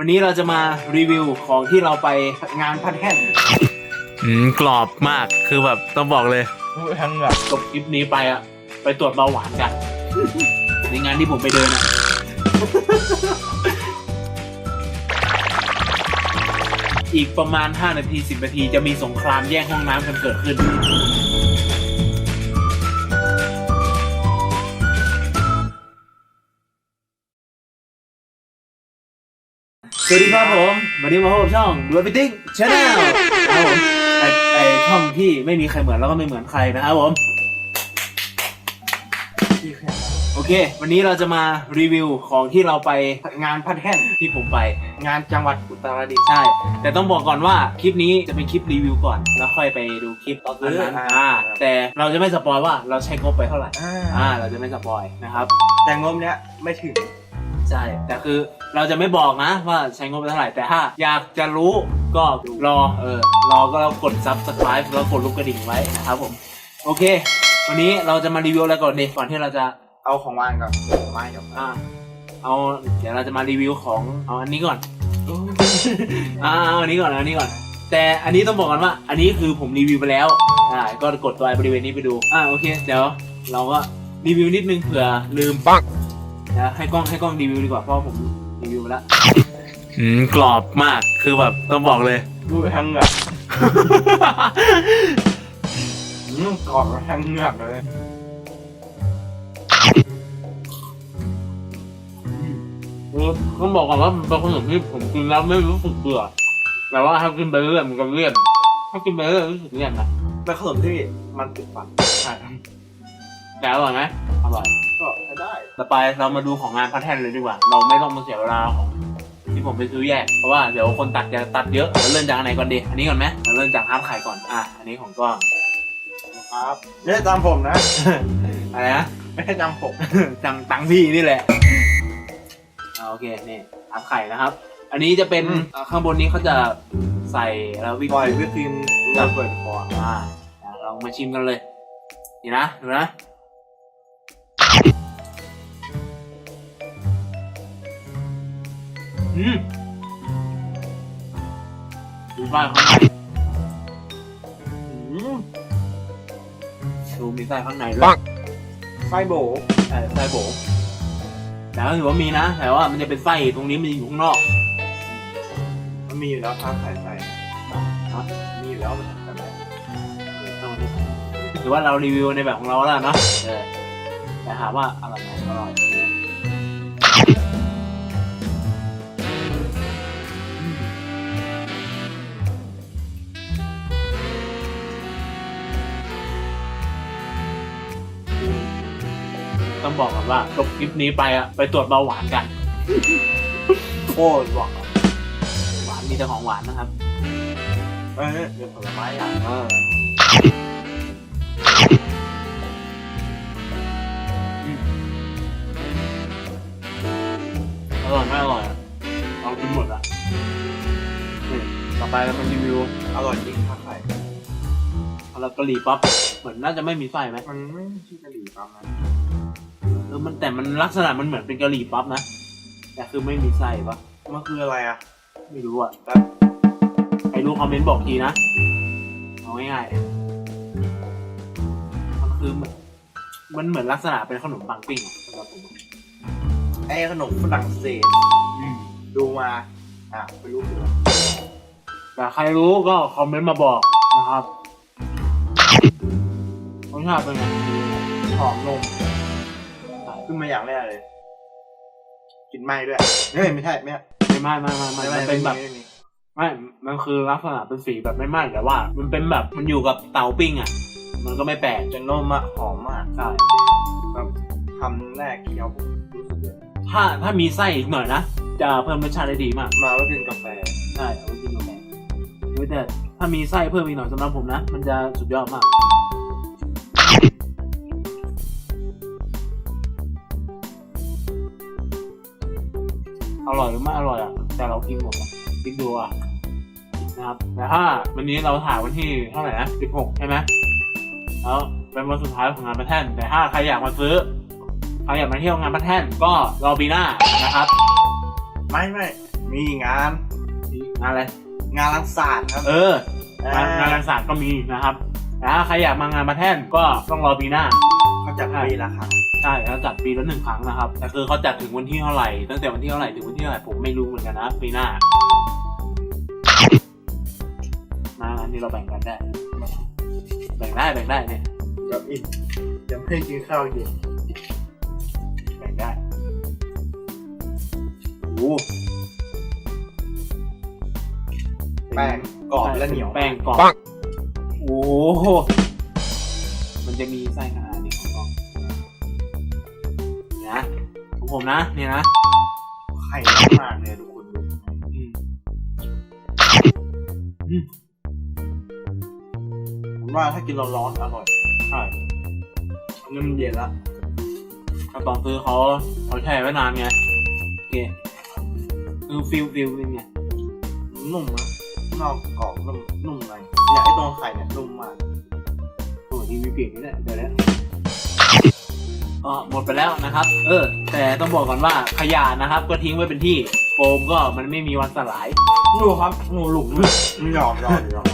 วันนี้เราจะมารีวิวของที่เราไปงานพันแท่นอืมกรอบมากคือแบบต้องบอกเลยทั้งแบบจบคลิปนี้ไปอะไปตรวจเบาหวานกัน ในงานที่ผมไปเดินอะอีกประมาณ 5 นาที 10 นาทีจะมีสงครามแย่งห้องน้ำกันเกิดขึ้น สวัสดีครับผม วันนี้มาพบกับช่องดูฟิตติ้งชาแนลครับผมไอไอช่องที่ไม่มีใครเหมือนแล้วก็ไม่เหมือนใครนะครับผม โอเค วันนี้เราจะมารีวิวของที่เราไปงานพันแท่นที่ผมไป งานจังหวัดอุตรดิตถ์ใช่ แต่ต้องบอกก่อนว่าคลิปนี้จะเป็นคลิปรีวิวก่อนแล้วค่อยไปดูคลิปตอนนั้นอ่าอ่า แต่เราจะไม่สปอยว่าเราใช้งบไปเท่าไหร่อ่า อ่าเราจะไม่สปอยนะครับ แต่งบเนี้ยไม่ถึง ใช่ แต่คือเราจะไม่บอกนะว่าใช้งบไปเท่าไหร่แต่ถ้าอยากจะรู้ก็รอเออรอก็แล้วกด subscribe แล้วกดลูกกระดิ่งไว้นะครับผม โอเค วันนี้เราจะมารีวิวอะไรก่อนดีก่อนที่เราจะเอาของวางกับของไม้กับอ่าเอาเดี๋ยวเราจะมารีวิวของเอาอันนี้ก่อนอ่าเอาอันนี้ก่อนเอาอันนี้ก่อน แต่อันนี้ต้องบอกกันว่า อันนี้คือผมรีวิวไปแล้วอ่าก็กดตัวบริเวณนี้ไปดูอ่าโอเค เดี๋ยวเราก็รีวิวนิดนึงเผื่อลืมปัง นะให้กล้องให้กล้องรีวิวดีกว่าเพราะผมรีวิวไปแล้วอืมกรอบมากคือแบบต้องบอกเลย ดูทั้งแบบอืมกรอบทั้งเหงือกเลยต้องบอกก่อนว่ามันเป็นขนมที่ผมกินแล้วไม่รู้สึกเบื่อแต่ว่าถ้ากินไปเรื่อยๆมันก็เลี่ยนถ้ากินไปเรื่อยๆรู้สึกเลี่ยนนะเป็นขนมที่มันติดฟันใช่ แต่อร่อยไหมอร่อย ก็ใช้ได้ ต่อไปเรามาดูของงานพันแท่นเลยดีกว่า เราไม่ต้องมาเสียเวลาของที่ผมไปซื้อแยก เพราะว่าเดี๋ยวคนตัดจะตัดเยอะเราเริ่มจากอันไหนก่อนดี อันนี้ก่อนไหมเราเริ่มจากฮาร์ดไข่ก่อน อะ อันนี้ของกล้อง ครับไม่ใช่ตามผมนะ อะไรนะ ไม่ใช่ตามผมจังตังพี่นี่แหละอ่าโอเค นี่ฮาร์ดไข่นะครับ อันนี้จะเป็นอ่าข้างบนนี้เขาจะใส่แล้ววิปปล่อยวิปครีมจะเปิดคออ่าอ่าเรามาชิมกันเลย นี่นะ ดูนะ อืมดูไส้ข้างในอืมดูมีไส้ข้างในด้วยไส้โบใช่ไส้โบแต่ก็ถือว่ามีนะ แต่ว่ามันจะเป็นไส้ตรงนี้มันอยู่ข้างนอก มันมีอยู่แล้วถ้าใส่ใส่นะมีอยู่แล้วมันทำได้ต้องมาดูถือว่าเรารีวิวในแบบของเราแล้วเนาะเออแต่ถามว่าอร่อยไหมอร่อย บอกก่อนว่าจบคลิปนี้ไปอะไปตรวจเบาหวานกันโคตรหวานหวานมีแต่ของหวานนะครับเออเดี๋ยวผลไม้อย่างเอออร่อยไม่อร่อยอะเอากินหมดอะนี่ต่อไปเรามารีวิวอร่อยจริงถ้าใส่เอาละกะหรี่ปั๊บเหมือนน่าจะไม่มีไส้ไหมมันไม่ใช่กะหรี่ปั๊บนะเออมันแต่มันลักษณะมันเหมือนเป็นกะหรี่ปั๊บนะ แต่คือไม่มีไส้ปะมันคืออะไรอะ ไม่รู้อะใครรู้คอมเมนต์บอกทีนะ เอาง่ายๆมันคือมันมันเหมือนลักษณะเป็นขนมปังปิ้งอะสำหรับผมไอ้ขนมฝรั่งเศสดูมาอะไปรู้คืออะไรแต่ใครรู้ก็คอมเมนต์มาบอกนะครับรสชาติเป็นไงหอมนม ขึ้นมาอย่างแรกเลย กินไหม้ด้วยเฮ้ยไม่ใช่ไม่ใช่ไม่ไม่ไม่ไม่ไม่มันเป็นแบบไม่มีไม่ มันคือลักษณะเป็นสีแบบไม่ไหม้แต่ว่า มันเป็นแบบมันอยู่กับเตาปิ้งอะ มันก็ไม่แปลกจะนุ่มอะหอมมากใช่แบบคำแรกเคี้ยวผมรู้สึกเลยถ้าถ้ามีไส้อีกหน่อยนะจะเพิ่มรสชาติได้ดีมากมาแล้วกินกาแฟใช่เอาไปกินกาแฟเว้ยแต่ถ้ามีไส้เพิ่มอีกหน่อยสำหรับผมนะ มันจะสุดยอดมาก ร่อยหรือไม่อร่อยอะแต่เรากินหมดอะคิดดูอะนะครับแต่ถ้าวันนี้เราถ่ายวันที่เท่าไหร่นะ16ใช่ไหมแล้วเป็นวันสุดท้ายของงานประแท่น แต่ถ้าใครอยากมาซื้อใครอยากมาเที่ยวงานประแท่นก็รอปีหน้านะครับ ไม่ไม่มีงานงานอะไรงานรังสรรค์ครับ เอองานงานรังสรรค์ก็มีนะครับแต่ถ้าใครอยากมางานมาแท่นก็ต้องรอปีหน้าเขา จัดปีละครั้งใช่เขาจัดปีละหนึ่งครั้งนะครับ แต่คือเขาจัดถึงวันที่เท่าไหร่ ตั้งแต่วันที่เท่าไหร่ถึงวันที่เท่าไหร่ผมไม่รู้เหมือนกันนะปีหน้ามาอันนี้เราแบ่งกันได้ แบ่งได้แบ่งได้เนี่ยแบบอิ่มยังไม่ได้กินข้าวเย็นแบ่งได้โอ้แป้งกรอบและเหนียวแป้งกรอบโอ้โหมันจะมีไส้ขนาด ของผมนะเนี่ยนะไข่มากเลยทุกคนดูอืมอืมผมว่าถ้ากินร้อนๆอร่อยใช่อันนี้มันเย็นละถ้าตอนซื้อเขาเขาแช่ไว้นานไงโอเคคือฟิลฟิลเป็นไงนุ่มนะนอกกรอบนุ่มนุ่มในเนี่ยไอ้ตรงไข่เนี่ยนุ่มมากโอ้ดีมีเปลี่ยนไม่ได้เดี๋ยวนะ ก็หมดไปแล้วนะครับ เออ แต่ต้องบอกก่อนว่าขยะนะครับ ก็ทิ้งไว้เป็นที่โฟมก็มันไม่มีวันสลาย ดูครับหนูหลุมมันหยอกหยอกหยอก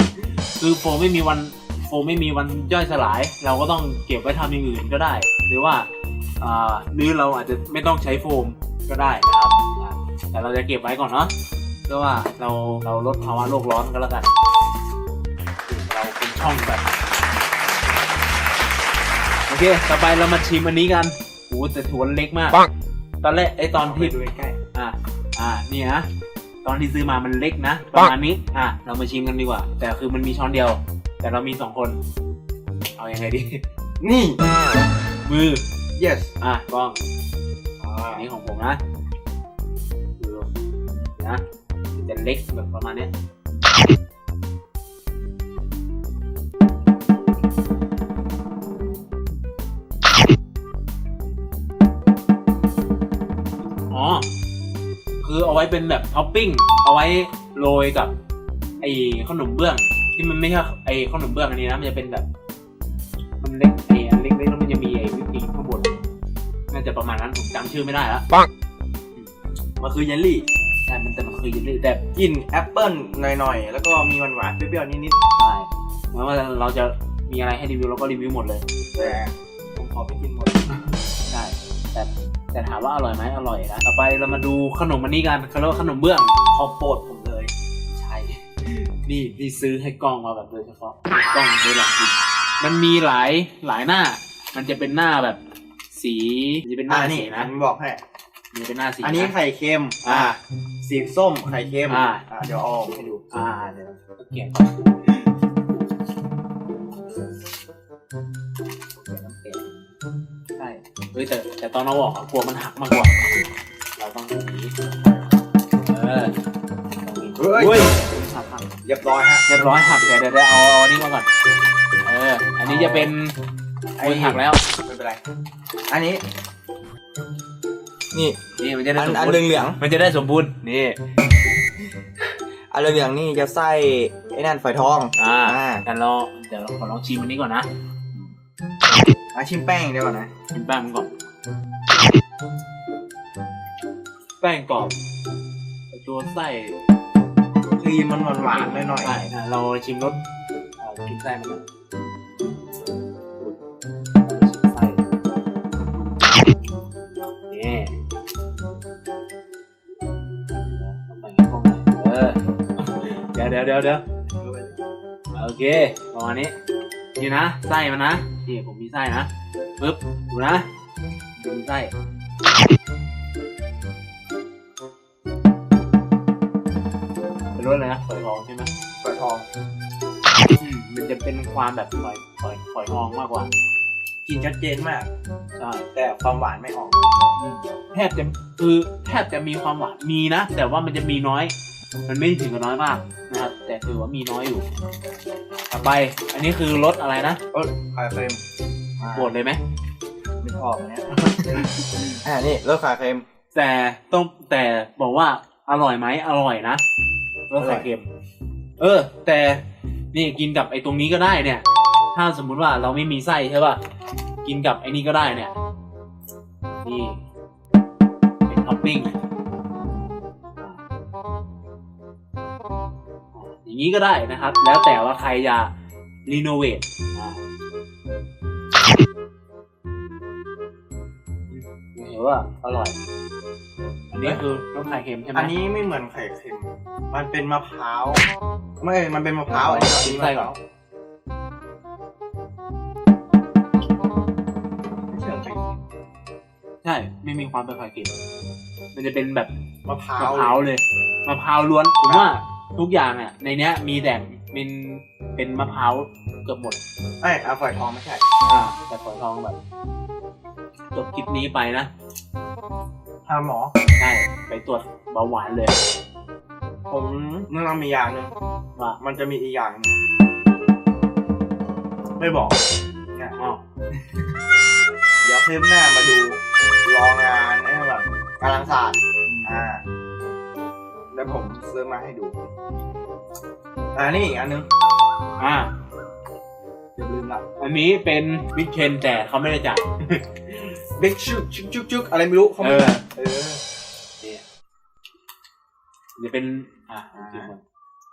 คือโฟมไม่มีวันโฟมไม่มีวันย่อยสลาย เราก็ต้องเก็บไว้ทำอย่างอื่นก็ได้ หรือว่าอ่าหรือเราอาจจะไม่ต้องใช้โฟมก็ได้นะครับอ่าแต่เราจะเก็บไว้ก่อนเนาะเพื่อว่าเราเราลดภาวะโลกร้อนก็แล้วกัน เราเป็นช่องแบบโอ เคต่อไปเรามาชิมอันนี้กันโอ้แต่ถือว่าเล็กมากตอนแรกไอตอนเอาไปที่ดูใกล้อ่าอ่านี่นะตอนที่ซื้อมามันเล็กนะประมาณนี้อะเรามาชิมกันดีกว่า แต่คือมันมีช้อนเดียว แต่เรามีสองคน เอาอยัางไงดีๆนี่ มือ yes อะกล้องอ่าอันนี้ของผมนะดูนะมันจะเล็กแบบประมาณเนี้ย ว้เป็นแบบท็อปปิ้ง เอาไว้โรยกับไอ้ขนมเบื้อง ที่มันไม่ใช่ไอ้ขนมเบื้องอันนี้นะ มันจะเป็นแบบ มันเล็กไอ้อันเล็กๆแล้วมันจะมีไอ้วิปครีมข้างบน น่าจะประมาณนั้นผมจำชื่อไม่ได้แล้วมันคือเยลลี่ใช่มันแต่มันคือเยลลี่แต่กลิ่นแอปเปิ้ลหน่อยๆ แล้วก็มีหวานๆ เปรี้ยวๆ นิดใช่แม้ว่าเราจะมีอะไรให้รีวิวเราก็รีวิวหมดเลย ๆ แต่ผมขอไปกินหมดใช่แต่ แต่ถามว่าอร่อยไหมอร่อยนะต่อไปเรามาดูขนมอันนี้กันเขาเรียกว่าขนมเบื้องของโปรดผมเลย ใช่ นี่นี่ซื้อให้กล้องมาแบบโดยเฉพาะกล้องได้ลองกินมันมีหลายหลายหน้า มันจะเป็นหน้าแบบสีมันจะเป็นหอ่าน้านี่สีอันะนนี้บอกให้มันจะเป็นหน้าสีอันนี้ะ ไข่เค็ม อ่า สีส้มไข่เค็มอ่า เดี๋ยวเอาออกให้ดู อ่าเดี๋ยวเราเกี่ย เฮ้ยแต่แต่ตอนเราบอกอะกลัวมันหักมากกว่า เราต้องอย่างนี้เออต้องอย่างนี้เฮ้ยเฮ้ยหักหักเรียบร้อยฮะเรียบร้อยหักเดี๋ยวเดี๋ยวเดี๋ยวเอาเอาอันนี้มาก่อน เออ อันนี้จะเป็นไอ้หักแล้ว ไม่เป็นไร อันนี้ นี่ นี่มันจะได้อันสมอันบูรณ์เหลืองมันจะได้สมบูรณ์ นี่ๆอันเหลืองๆนี่จะไส้ไอ้นั่นฝอยทองอ่าอ่าแต่เราเดี๋ยวเราขอลองชิมอันนี้ก่อนนะ มาชิมแป้งเดี๋ยวก่อนนะชิมแป้งมันก่อน แป้งกรอบไอ้ตัวไส้ครีมมันหวานๆหน่อยใช่นะเราชิมรสเอ่อชิมไส้มันก่อนชิมไส้นี่เอาไปให้กล้องหน่อยเออเดี๋ยวเดี๋ยวเดี๋ยวเดี๋ยวโอเค ประมาณนี้ นี่นะ ไส้มันนะ นี่ผมมีไส้นะปึ๊บดูนะดูมีไส้เป็นรสอะไรนะฝอยทองใช่ไหมๆฝอยทองอืมมันจะเป็นความแบบฝอยฝอยฝอยทองมากกว่า กินชัดเจนมาก ใช่แต่ความหวานไม่ออก อืมแทบจะคือแทบจะมีความหวานมีนะ แต่ว่ามันจะมีน้อย มันไม่ถึงกับน้อยมากนะครับ แต่ถือว่ามีน้อยอยู่ ต่อไป อันนี้คือรสอะไรนะเออไข่เค็มโบดเลยไหมไม่ชอบอันเนี้ยอ่านี่รสไข่เค็มแต่ต้องแต่บอกว่าอร่อยไหมอร่อยนะรสไข่เค็ม เออ แต่นี่กินกับไอ้ตรงนี้ก็ได้เนี่ย ถ้าสมมุติว่าเราไม่มีไส้ใช่ป่ะกินกับไอ้นี่ก็ได้เนี่ย นี่เป็นท็อปปิ้ง อย่างนี้ก็ได้นะครับ แล้วแต่ว่าใครจะรีโนเวทอ่าเห็นว่าอร่อย อันนี้คือรสไข่เค็มใช่ไหมอันนี้ไม่เหมือนไข่เค็ม มันเป็นมะพร้าว ไม่ มันเป็นมะพร้าวอันนี้อันนี้มะใส่พก่อร้านวไม่เชิงไข่เค็มใช่ ไม่มีความเป็นไข่เค็มมันจะเป็นแบบมะพร้ามะวพร้าวเลย มะพร้าวล้วน ผมว่า ทุกอย่างอะในเนี้ยมีแต่เป็นเป็นมะพร้าวเกือบหมดเอ้ยเอาฝอยทองไม่ใช่ อ่าแต่ฝอยทองแบบจบคลิปนี้ไปนะหาหมอใช่ไปตรวจเบาหวานเลยผมแนะนำมีอย่างหนึ่งว่ามันจะมีอีกอย่างหนึ่งไม่บอกเนี่ยอ๋อเดี๋ยวคลิปหน้ามาดูรองานไอ้แบบกำลังศาสตร์อ่า แล้วผมซื้อมาให้ดู อ่านี่อีกอันนึง อ่าอย่าลืมละอันนี้เป็นวิกเคนแต่เขาไม่ได้จ่ายเบกชุกชุกชุกชุกอะไรไม่รู้เขาไม่เออเออเนี่ยจะเป็นอ่าจริง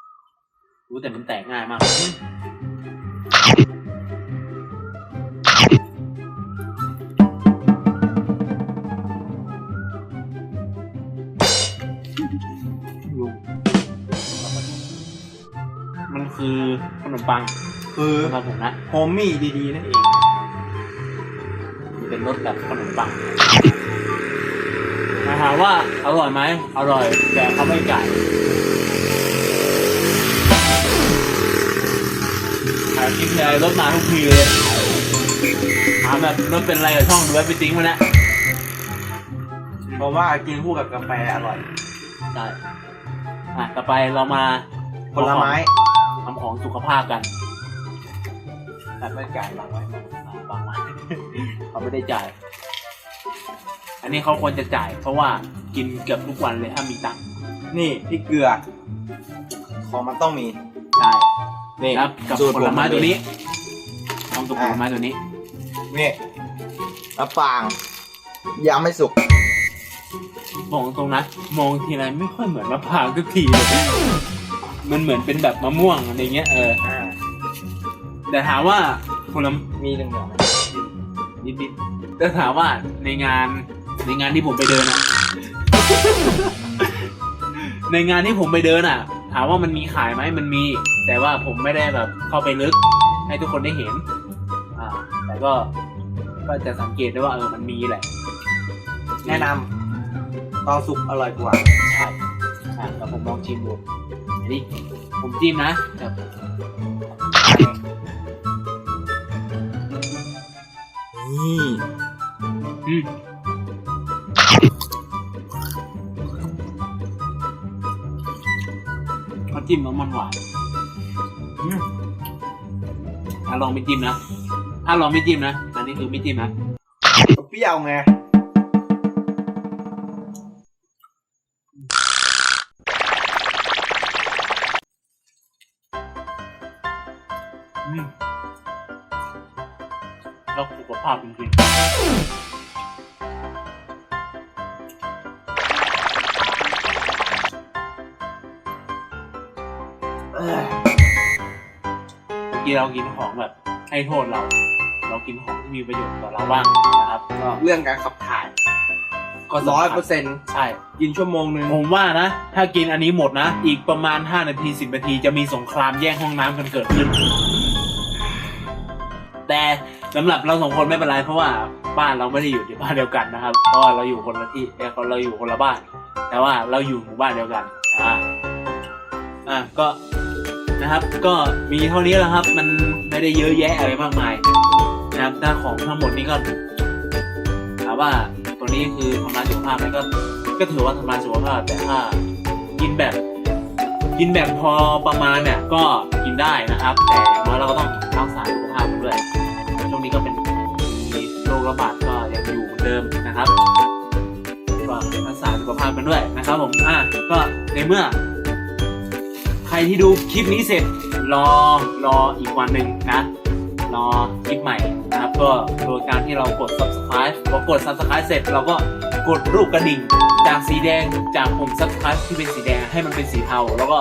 ๆรู้แต่มันแตกง่ายมาก คือขนมปังคือสำหรับผมนะโฮมมี่ดีๆนั่นเองมันเป็นรสแบบขนมปังถามว่าอร่อยไหมอร่อย แต่เขาไม่จ่ายขายคลิปเลยรถมาทุกทีเลยถามแบบรถเป็นอะไรกับช่องดูไว้ไปติ้งมาแล้วเพราะว่ากินคู่กับกาแฟอร่อยใช่อะ ต่อไปเรามาผลไม้ทำ ของสุขภาพกันแต่ไม่จ่ายบางไว้อะบางวันเขาไม่ได้จ่าย อันนี้เขาควรจะจ่าย เพราะว่ากินเกือบทุกวันเลยถ้ามีตังค์นี่พริกเกลือ ของมันต้องมีใช่นี่แล้วกับสูตรผลไม้ผตัวนี้ต้องกับผลไม้ตัวนี้นี่มะปรางยังไม่สุกมองตรงนะมองทีไรไม่ค่อยเหมือนมะพร้าวทุกทีเลย มันเหมือนเป็นแบบมะม่วงอะไรเงี้ยเอออ่าแต่ถามว่าผลไม้มีหนึ่งอย่างไหมนิดๆแต่ถามว่าในงานในงานที่ผมไปเดินอะ ในงานที่ผมไปเดินอะถามว่ามันมีขายไหมมันมี แต่ว่าผมไม่ได้แบบเข้าไปลึก ให้ทุกคนได้เห็น อ่า แต่ก็ก็จะสังเกตได้ว่าเออมันมีแหละแนะนำตอนสุกอร่อยกว่า ใช่อะแล้วผมลองชิมดูอั นนี้ผมจิ้มนะแบบนี่อืมเขาจิ้มแล้วมันหวานอืมถ้าลองไม่จิ้มนะ ถ้าลองไม่จิ้มนะ อันนี้คือไม่จิ้มนะ เปรี้ยวไง อืมแล้วสุขภาพจริงเออๆเมื่อกี้เรากินของแบบให้โทษเรา เรากินของที่มีประโยชน์ต่อเราบ้างนะครับก็เรื่องการขับถ่าย ก็ร้อยสำเปคัอญร์เซ็นต์ใช่ กินชั่วโมงหนึ่งผมว่านะ ถ้ากินอันนี้หมดนะ อีกประมาณ 5 นาที 10 นาทีจะมีสงครามแย่งห้องน้ำกันเกิดขึ้น แต่สำหรับเราสองคนไม่เป็นไรเพราะว่าบ้านเราไม่ได้อยู่ในบ้านเดียวกันนะครับ เพราะว่าเราอยู่คนละที่เอ้ยเราอยู่คนละบ้าน แต่ว่าเราอยู่หมู่บ้านเดียวกันอ่าอ่าก็นะครับ ก็มีเท่านี้แหละครับ มันไม่ได้เยอะแยะอะไรมากมายนะครับถ้าของทั้งหมดนี้ก็ถามว่าตัวนี้คือทำลายสุขภาพไหมก็ก็ถือว่าทำลายสุขภาพแต่ถ้ากินแบบกินแบบพอประมาณเนี่ยก็กินได้นะครับ แต่อย่างน้อยเราก็ต้องรักษาสุขภาพกันด้วย วงนี้ก็เป็นมีโรคระบาดก็ยังอยู่เหมือนเดิมนะครับก็รักษาสุขภาพกันด้วยนะครับผมอะก็ในเมื่อ ใครที่ดูคลิปนี้เสร็จรอรออีกวันหนึ่งนะรอคลิปใหม่นะครับก็โดยการที่เรากด subscribe พอกด subscribe เสร็จเราก็กดรูปกระดิ่งจากสีแดงจากปุ่ม subscribe ที่เป็นสีแดงให้มันเป็นสีเทาแล้วก็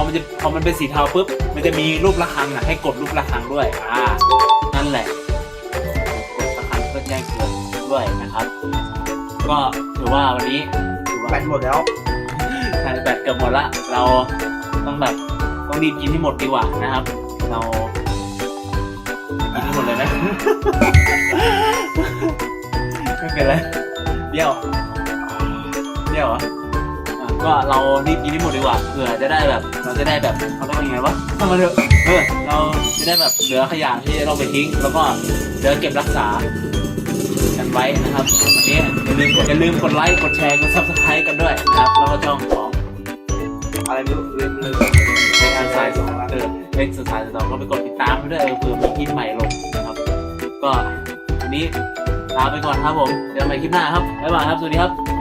ออมันจะพอมันเป็นสีเทาปุ๊บมันจะมีรูประฆังอะให้กดรูประฆังด้วยอ่านั่นแหละกดระฆังเพื่อแจ้งเตือนด้วยนะครับ ก็ถือว่าวันนี้ถือว่าแบตหมดแล้วทานแบตเกือบหมดละเราต้องแบบต้องรีบกินให้หมดดีกว่านะครับ เรากินให้หมดเลยไหมไม่เป็นไรเบี้ยวเบี้ยวเหรออะ ก็เรารีบกินให้หมดดีกว่าเผื่อจะได้แบบ เราจะได้แบบเขาเรียกว่ายังไงวะเข้ามาเถอะเออเราจะได้แบบเหลือขยะที่เราไปทิ้ง แล้วก็เหลือเก็บรักษากันไว้นะครับวันนี้อย่าลืมอย่าลืมกดไลค์กดแชร์กดซับสไครต์กันด้วยนะครับแล้วก็ช่องของอะไรไม่รู้ลืมลืมเอ็กซ์ไซส์เออเอ็กซ์ไซส์เราก็ไปกดติดตามด้วยเออเผื่อมีคลิปใหม่ลงนะครับ ก็วันนี้ลาไปก่อนครับผมเดี๋ยวใหม่คลิปหน้าครับบ๊ายบายครับสวัสดีครับ